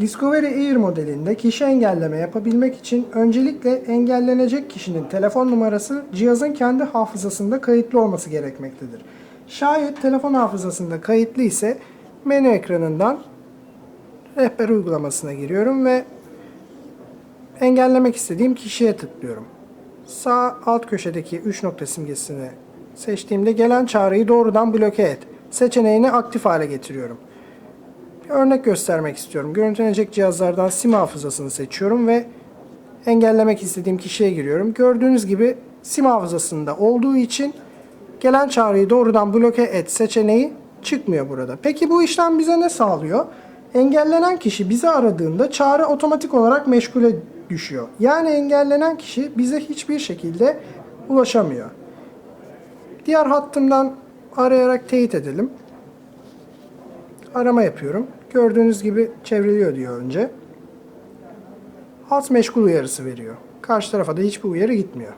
Discovery Air modelinde kişi engelleme yapabilmek için öncelikle engellenecek kişinin telefon numarası cihazın kendi hafızasında kayıtlı olması gerekmektedir. Şayet telefon hafızasında kayıtlı ise menü ekranından rehber uygulamasına giriyorum ve engellemek istediğim kişiye tıklıyorum. Sağ alt köşedeki 3 nokta simgesini seçtiğimde gelen çağrıyı doğrudan bloke et seçeneğini aktif hale getiriyorum. Örnek göstermek istiyorum. Görüntülenecek cihazlardan sim hafızasını seçiyorum ve engellemek istediğim kişiye giriyorum. Gördüğünüz gibi sim hafızasında olduğu için gelen çağrıyı doğrudan bloke et seçeneği çıkmıyor burada. Peki bu işlem bize ne sağlıyor? Engellenen kişi bizi aradığında çağrı otomatik olarak meşgule düşüyor. Yani engellenen kişi bize hiçbir şekilde ulaşamıyor. Diğer hattımdan arayarak teyit edelim. Arama yapıyorum. Gördüğünüz gibi çevriliyor diyor önce. Hat meşgul uyarısı veriyor. Karşı tarafa da hiçbir uyarı gitmiyor.